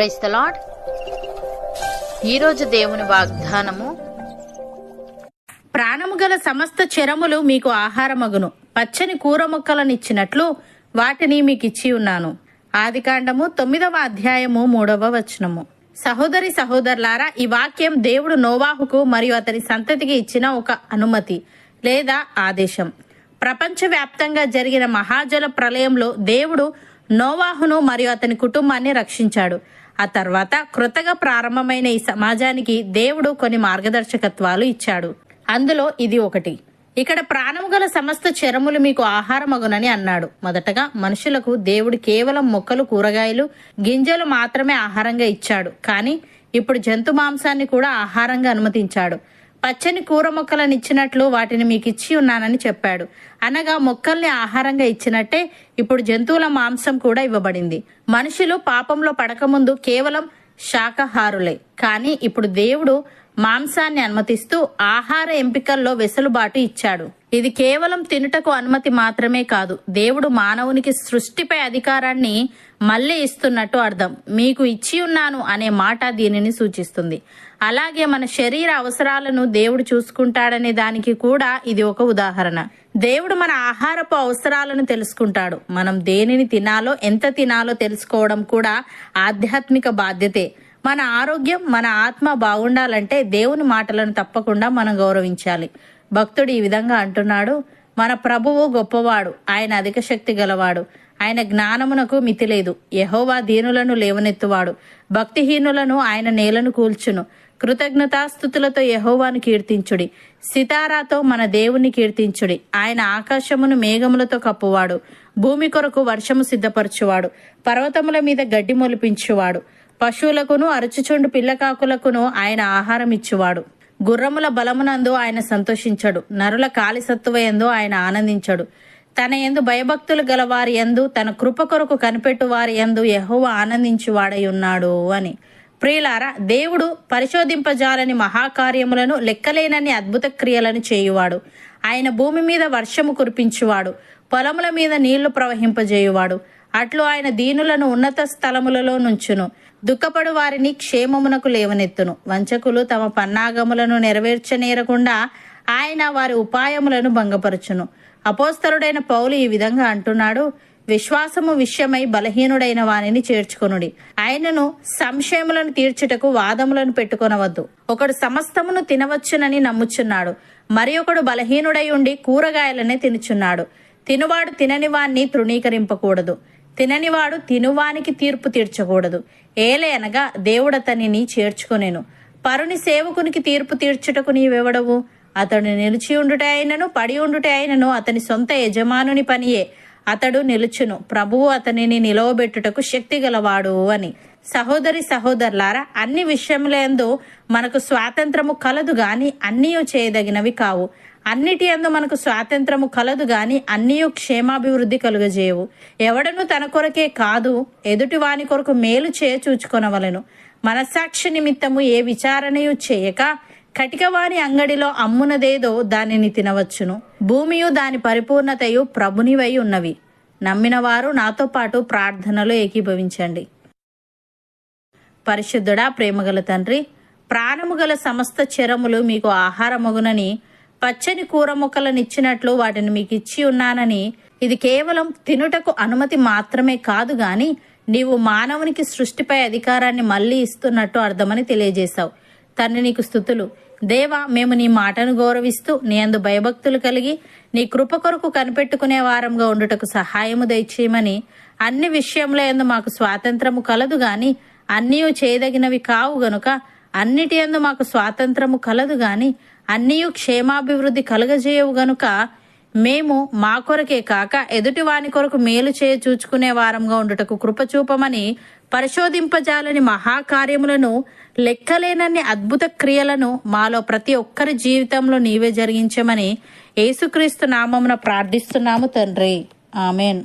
Price the lord ఈరోజు దేవుని వాగ్దానము ప్రాణము గల సమస్త చెరములు మీకు ఆహారమగును. పచ్చని కూర మొక్కలనిచ్చినట్లు వాటిని మీకు ఇచ్చి ఉన్నాను. ఆదికాండము తొమ్మిదవ అధ్యాయము మూడవ వచనము. సహోదరి సహోదరులారా ఈ వాక్యం దేవుడు నోవాహుకు మరియు అతని సంతతికి ఇచ్చిన ఒక అనుమతి లేదా ఆదేశం. ప్రపంచవ్యాప్తంగా జరిగిన మహాజల ప్రళయంలో దేవుడు నోవాహును మరియు అతని కుటుంబాన్ని రక్షించాడు. ఆ తర్వాత కృతగా ప్రారంభమైన ఈ సమాజానికి దేవుడు కొన్ని మార్గదర్శకత్వాలు ఇచ్చాడు. అందులో ఇది ఒకటి. ఇక్కడ ప్రాణం గల సమస్త చరములు మీకు ఆహారమగునని అన్నాడు. మొదటగా మనుషులకు దేవుడు కేవలం మొక్కలు కూరగాయలు గింజలు మాత్రమే ఆహారంగా ఇచ్చాడు. కానీ ఇప్పుడు జంతు మాంసాన్ని కూడా ఆహారంగా అనుమతించాడు. పచ్చని కూర మొక్కలను ఇచ్చినట్లు వాటిని మీకు ఇచ్చి ఉన్నానని చెప్పాడు. అనగా మొక్కల్ని ఆహారంగా ఇచ్చినట్టే ఇప్పుడు జంతువుల మాంసం కూడా ఇవ్వబడింది. మనుషులు పాపంలో పడకముందు కేవలం శాకాహారులే. కానీ ఇప్పుడు దేవుడు మాంసాన్ని అనుమతిస్తూ ఆహార ఎంపికల్లో వెసులుబాటు ఇచ్చాడు. ఇది కేవలం తినుటకు అనుమతి మాత్రమే కాదు. దేవుడు మానవునికి సృష్టిపై అధికారాన్ని మళ్ళీ ఇస్తున్నట్టు అర్థం. మీకు ఇచ్చి ఉన్నాను అనే మాట దీనిని సూచిస్తుంది. అలాగే మన శరీర అవసరాలను దేవుడు చూసుకుంటాడనే దానికి కూడా ఇది ఒక ఉదాహరణ. దేవుడు మన ఆహారపు అవసరాలను తెలుసుకుంటాడు. మనం దేనిని తినాలో ఎంత తినాలో తెలుసుకోవడం కూడా ఆధ్యాత్మిక బాధ్యతే. మన ఆరోగ్యం మన ఆత్మ బాగుండాలంటే దేవుని మాటలను తప్పకుండా మనం గౌరవించాలి. భక్తుడు ఈ విధంగా అంటున్నాడు మన ప్రభువు గొప్పవాడు ఆయన అధిక శక్తి గలవాడు. ఆయన జ్ఞానమునకు మితి లేదు. యహోవా దీనులను లేవనెత్తువాడు. భక్తిహీనులను ఆయన నేలను కూల్చును. కృతజ్ఞతాస్థుతులతో యహోవాను కీర్తించుడి. సితారాతో మన దేవుని కీర్తించుడి. ఆయన ఆకాశమును మేఘములతో కప్పువాడు. భూమి కొరకు వర్షము సిద్ధపరచువాడు. పర్వతముల మీద గడ్డి మొలిపించువాడు. పశువులకును అరుచుచుండు పిల్లకాకులకును ఆయన ఆహారం ఇచ్చువాడు గుర్రముల బలమునందు ఆయన సంతోషించడు. నరుల కాలిసత్తువయందు ఆయన ఆనందించడు. తన ఎందు భయభక్తులు గల వారి ఎందు తన కృప కొరకు కనిపెట్టు వారి ఎందు యహోవ ఆనందించువాడై ఉన్నాడు అని. ప్రియులారా దేవుడు పరిశోధింపజాలని మహాకార్యములను లెక్కలేనని అద్భుత క్రియలను చేయువాడు. ఆయన భూమి మీద వర్షము కురిపించువాడు. పొలముల మీద నీళ్ళు ప్రవహింపజేయువాడు. అట్లు ఆయన దీనులను ఉన్నత స్థలములలో నుంచును. దుఃఖపడు వారిని క్షేమమునకు లేవనెత్తును. వంచకులు తమ పన్నాగములను నెరవేర్చనేరకుండా ఆయన వారి ఉపాయములను భంగపరచును. అపోస్తరుడైన పౌలు ఈ విధంగా అంటున్నాడు విశ్వాసము విషయమై బలహీనుడైన వానిని చేర్చుకొనుడి. ఆయనను సంశయములను తీర్చుటకు వాదములను పెట్టుకొనవద్దు. ఒకడు సమస్తమును తినవచ్చునని నమ్ముచున్నాడు మరి ఒకడు బలహీనుడై ఉండి కూరగాయలనే తినుచున్నాడు. తినువాడు తినని వాణ్ణి తృణీకరింపకూడదు. తిననివాడు తినువానికి తీర్పు తీర్చకూడదు. ఏలే అనగా దేవుడతనిని చేర్చుకొనెను. పరుని సేవకునికి తీర్పు తీర్చుటకు నీవెవడవు? అతడు నిలిచి ఉండుట అయినను పడి ఉండుట అయినను అతని సొంత యజమానుని పనియే. అతడు నిలుచును. ప్రభువు అతనిని నిలవబెట్టుటకు శక్తి గలవాడు అని. సహోదరి సహోదరులారా అన్ని విషయములందు మనకు స్వాతంత్రము కలదు గాని అన్నీ చేయదగినవి కావు. అన్నిటి అందు మనకు స్వాతంత్రము కలదు గాని అన్నీ క్షేమాభివృద్ధి కలుగజేయవు ఎవడను తన కొరకే కాదు ఎదుటి వాని కొరకు మేలు చేయ చూచుకొనవలను మనస్సాక్షి నిమిత్తము ఏ విచారణయు చేయక కటికవాణి అంగడిలో అమ్మునదేదో దానిని తినవచ్చును. భూమియు దాని పరిపూర్ణతయు ప్రభునివై ఉన్నవి. నమ్మినవారు నాతో పాటు ప్రార్థనలో ఏకీభవించండి. పరిశుద్ధుడా ప్రేమగల తండ్రి ప్రాణము గల సమస్త చెరములు మీకు ఆహారమగునని పచ్చని కూర మొక్కలనిచ్చినట్లు వాటిని మీకు ఇచ్చి ఉన్నానని ఇది కేవలం తినుటకు అనుమతి మాత్రమే కాదు గాని నీవు మానవునికి సృష్టిపై అధికారాన్ని మళ్ళీ ఇస్తున్నట్టు అర్థమని తెలియజేశావు. తండ్రి నీకు స్థుతులు దేవా మేము నీ మాటను గౌరవిస్తూ నీ అందు భయభక్తులు కలిగి నీ కృప కొరకు కనిపెట్టుకునే వారంగా ఉండుటకు సహాయము దయచేయమని అన్ని విషయంలో ఎందు మాకు స్వాతంత్రము కలదు గాని అన్నీ చేయదగినవి కావు గనుక అన్నిటి ఎందు మాకు స్వాతంత్రము కలదు గాని అన్నీ క్షేమాభివృద్ధి కలగజేయవు గనుక మేము మా కొరకే కాక ఎదుటివాని కొరకు మేలు చేయ చూచుకునే వారంగా ఉండుటకు కృపచూపమని పరిశోధింపజాలని మహాకార్యములను లెక్కలేనన్ని అద్భుత క్రియలను మాలో ప్రతి ఒక్కరి జీవితంలో నీవే జరిగించమని యేసుక్రీస్తు నామమున ప్రార్థిస్తున్నాము తండ్రి. ఆమెన్.